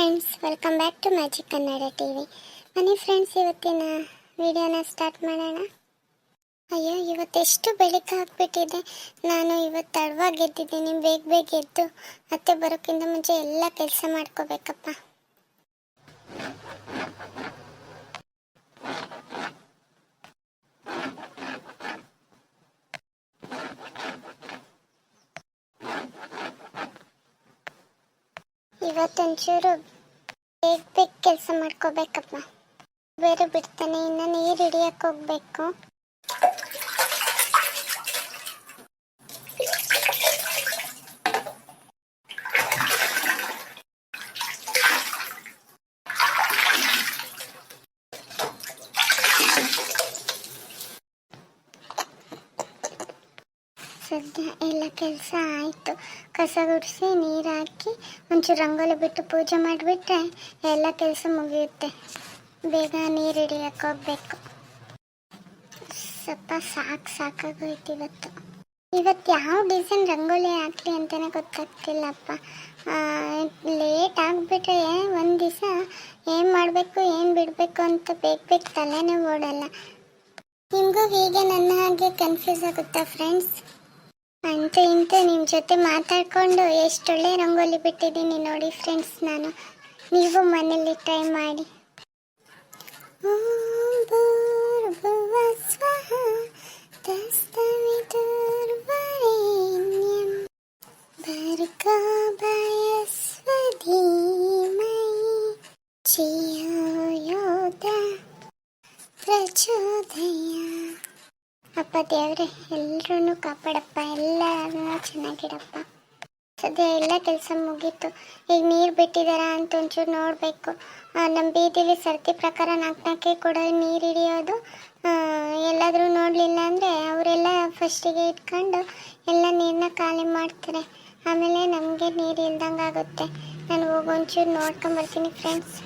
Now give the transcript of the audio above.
Friends welcome back to magic Kannada T V money friends ಇವತ್ತಿನ ವಿಡಿಯೋನ start ಮಾಡೋಣ. ಅಯ್ಯೋ ಇವತ್ತೆಷ್ಟು ಬೆಳಿಗ್ಗೆ ಹಾಕ್ಬಿಟ್ಟಿದೆ ನಾನು ಇವತ್ತು ತಡವಾಗಿ ಎದ್ದಿದ್ದೀನಿ, ಬೇಗ ಬೇಗ ಎದ್ದು ಅತ್ತೆ ಬರೋಕ್ಕಿಂತ ಮುಂಚೆ ಎಲ್ಲ ಕೆಲಸ ಮಾಡ್ಕೋಬೇಕಪ್ಪ. ಇವತ್ತೊಂಚೂರು ಬೇಗ ಬೇಗ ಕೆಲಸ ಮಾಡ್ಕೋಬೇಕಪ್ಪ. ಬೇರೆ ಬಿಡ್ತಾನೆ ಇನ್ನು ನೀರು ಹಿಡಿಯಕ್ಕೆ ಹೋಗ್ಬೇಕು. ಸದ್ಯ ಎಲ್ಲ ಕೆಲಸ ಆಯಿತು. ಕಸ ಗುಡಿಸಿ ನೀರು ಹಾಕಿ ಒಂಚೂರು ರಂಗೋಲಿ ಬಿಟ್ಟು ಪೂಜೆ ಮಾಡಿಬಿಟ್ರೆ ಎಲ್ಲ ಕೆಲಸ ಮುಗಿಯುತ್ತೆ. ಬೇಗ ನೀರು ಹಿಡಿಯಕ್ಕೆ ಹೋಗ್ಬೇಕು. ಸ್ವಲ್ಪ ಸಾಕು ಸಾಕಾಗೋಯ್ತು ಇವತ್ತು. ಇವತ್ತು ಯಾವ ಡಿಸೈನ್ ರಂಗೋಲಿ ಹಾಕ್ಲಿ ಅಂತಲೇ ಗೊತ್ತಾಗ್ತಿಲ್ಲಪ್ಪ. ಲೇಟ್ ಆಗಿಬಿಟ್ರೆ ಒಂದು ದಿವಸ ಏನು ಮಾಡಬೇಕು, ಏನು ಬಿಡಬೇಕು ಅಂತ ಬೇಗ ಬೇಗ ತಲೆನೇ ಓಡಲ್ಲ. ನಿಮಗೂ ಹೀಗೆ ನನ್ನ ಹಾಗೆ ಕನ್ಫ್ಯೂಸ್ ಆಗುತ್ತಾ ಫ್ರೆಂಡ್ಸ್ ಅಂತೂ, ಇಂತೂ ನಿಮ್ಮ ಜೊತೆ ಮಾತಾಡ್ಕೊಂಡು ಎಷ್ಟೊಳ್ಳೆ ರಂಗೋಲಿ ಬಿಟ್ಟಿದ್ದೀನಿ ನೋಡಿ ಫ್ರೆಂಡ್ಸ್ ನಾನು. ನೀವು ಮನೇಲಿ ಟ್ರೈ ಮಾಡಿ. ಅಪ್ಪ ದೇವ್ರೆ ಎಲ್ಲರೂ ಕಾಪಾಡಪ್ಪ ಎಲ್ಲರನ್ನ ಚೆನ್ನಾಗಿಡಪ್ಪ ಸದ್ಯ ಎಲ್ಲ ಕೆಲಸ ಮುಗೀತು. ಈಗ ನೀರು ಬಿಟ್ಟಿದಾರ ಅಂತ ಒಂಚೂರು ನೋಡಬೇಕು. ನಮ್ಮ ಬೀದಿಲಿ ಸರ್ತಿ ಪ್ರಕಾರ ನಾಲ್ಕು ನಾಲ್ಕೇ ಕೂಡ ನೀರು ಹಿಡಿಯೋದು ಎಲ್ಲಾದರೂ ನೋಡಲಿಲ್ಲ ಅಂದರೆ ಅವರೆಲ್ಲ ಫಸ್ಟಿಗೆ ಇಟ್ಕೊಂಡು ಎಲ್ಲ ನೀರನ್ನ ಖಾಲಿ ಮಾಡ್ತಾರೆ. ಆಮೇಲೆ ನಮಗೆ ನೀರು ಇಲ್ದಂಗೆ ಆಗುತ್ತೆ ನಾನು ಹೋಗಿ ಒಂಚೂರು ನೋಡ್ಕೊಂಬರ್ತೀನಿ ಫ್ರೆಂಡ್ಸ್